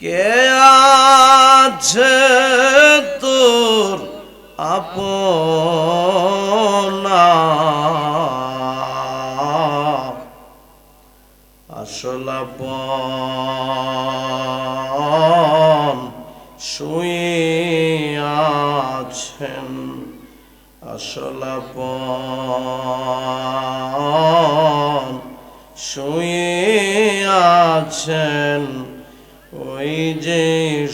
কে আছে তোর আপনা? আসল আপন শুয়ে আছেন। আসল আপন শুয়ে আছেন। যে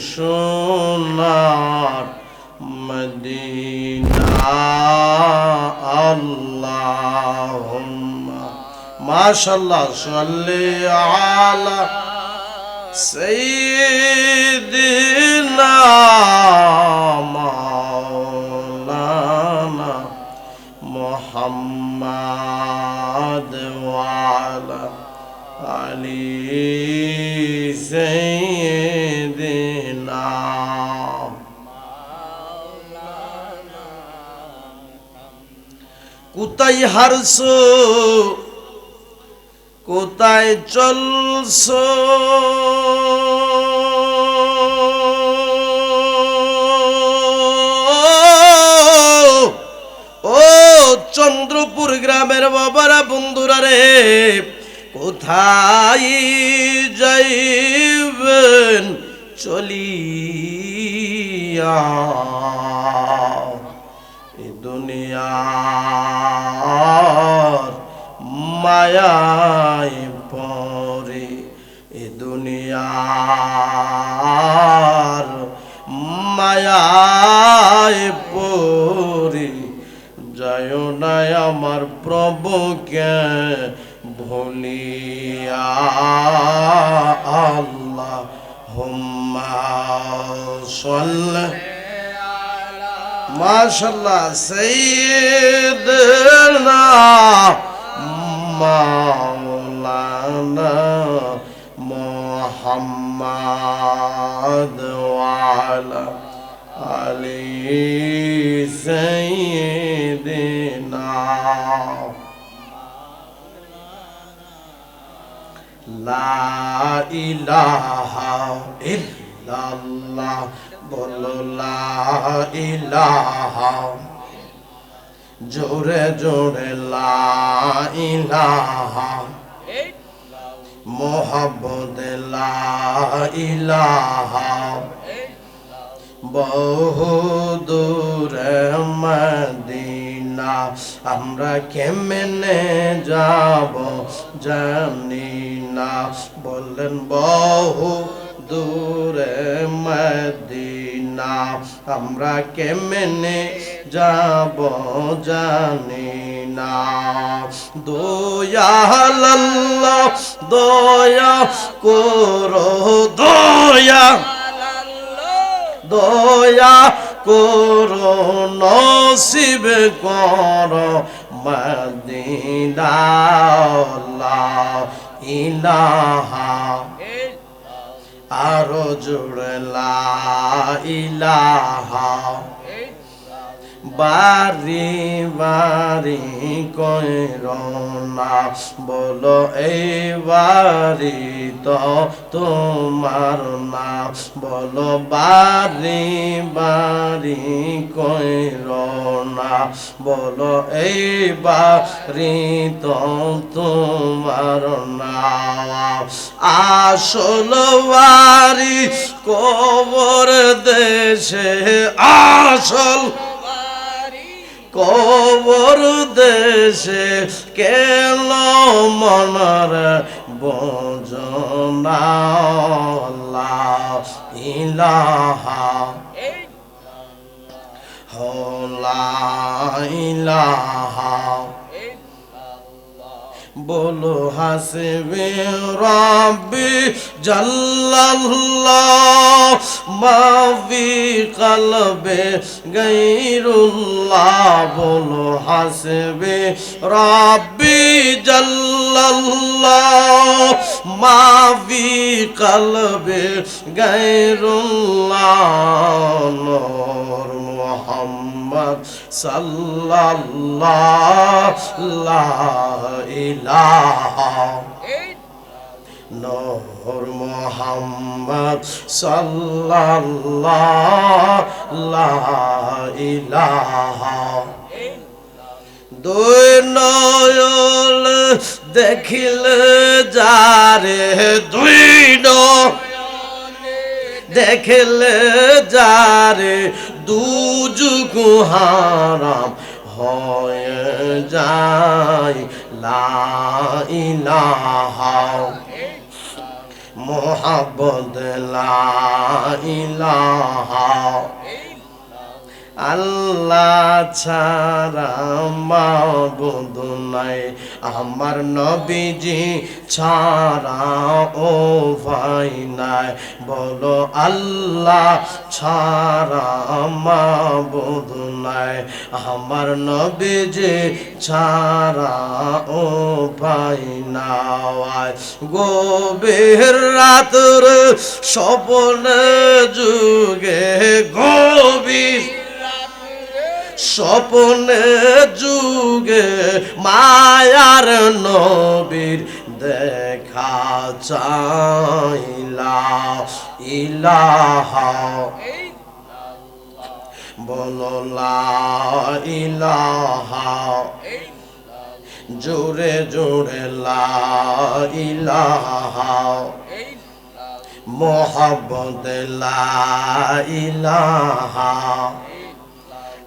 সোনার মদিনা আল্লাহ মাশাল্লাহ সাল্লি আলা সাইয়্যিদিনা মাওলানা মুহাম্মাদ ওয়া আলা আলী সাইয়্যিদ কোথায় হারছো? কোথায় চলছো? ও চন্দ্রপুর গ্রামের বাবারা বন্ধুরা রে কোথায় যাইবেন? চলিয়া এ দুনিয়ার পরে এ দুনিয়ার মায়ায় পরে যায় না আমার প্রভুকে ভুলিয়া মাশাল্লাহ সৈয়দনা মাওলানা মুহাম্মদ ওয়ালা আলি সাইয়্যিদিনা লা ইলাহা জোরে জোরে লা ইলাহা। বহু দূরে মদিনা আমরা কেমনে যাব জানি না বললেন, বহু দূরে মদিনা, আমরা কেমনে যাব জানি না। দয়াল্লাহ দয়া করো, দয়া। দয়া করো, নসিব করো মদিনা ইলাহা। আরও জুড়লা ইলাহা। বাড়ি বাড়ি কইরনা বলো, এই বাড়ি তো তোমার না। বলো, বাড়ি বাড়ি কইরনা বলো, এই বাড়ি তো তোমার না। আসল বাড়ি কবর দেশে, আসল কবর দেশে কেল মনার বজনা ইলাহা হলা ইলাহা বলো, হাসবে রব্বি জাল্লাল্লাহ, মাফি কলবে গৈরুল্লাহ বলো, হাসবে রব্বি জাল্লাল্লাহ, মাফি কলবে গৈরুল্লাহ নূর মোহাম্মদ। লা ইলাহা নূর মোহাম্মদ ইলাহা দুই নয়ন দেখিলে যারে দুই নয়নে। দেখলে যারে দুযুগ হারাম হয়ে যায়। লাইলাহা মোহাব্বত লা ইলাহা। আল্লাহ ছাড়া মাবুদ নাই। আমার নবীজি ছাড়া ও ভাই নাই। বলো আল্লাহ ছাড়া মাবুদ নাই। আমার নবীজি ছাড়া ও ভাই নাই। গভীর রাতর স্বপ্ন যুগে গভীর স্বপ্নে যুগে মায়ার নবীর দেখা চাইলা। ইলাহা। বললা ইলাহা। জোরে জোরে লা ইলাহা।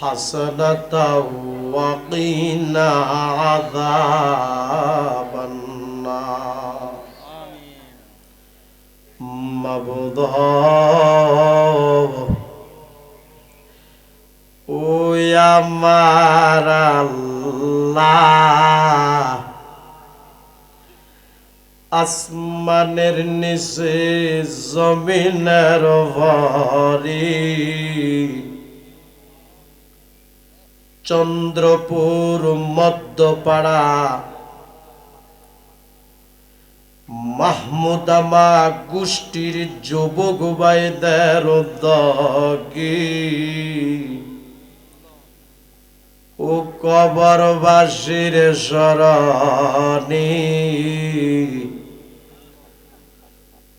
حسنة وقنا عذاب النار مبضى ও আমার আল্লাহ আসমানের নিচে জমিনের ভরি চন্দ্রপুর মধ্যপাড়া মাহমুদামা গোষ্ঠীর যুবক উদ্যোগী ও কবরবাসীর স্মরণী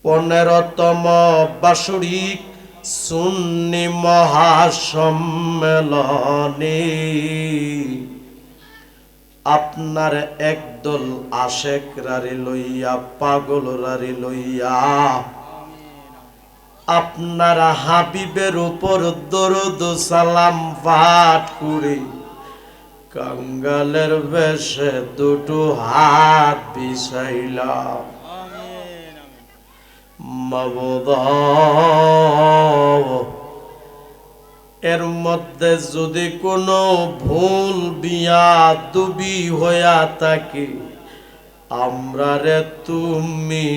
পনেরোতম বাসরিক সুন্নি মহাসম্মেলনী। আপনার একদল আশেক রারি লইয়া, পাগল রারি লইয়া। আপনার হাবিবের উপর দরুদ সালাম পাঠ করে। কাঙ্গালের বেশে দুটো হাত বিষাইলাম এর মধ্যে যদি কোনো ভুল বিয়া দুবি হইয়া থাকে আমরা রে তুমি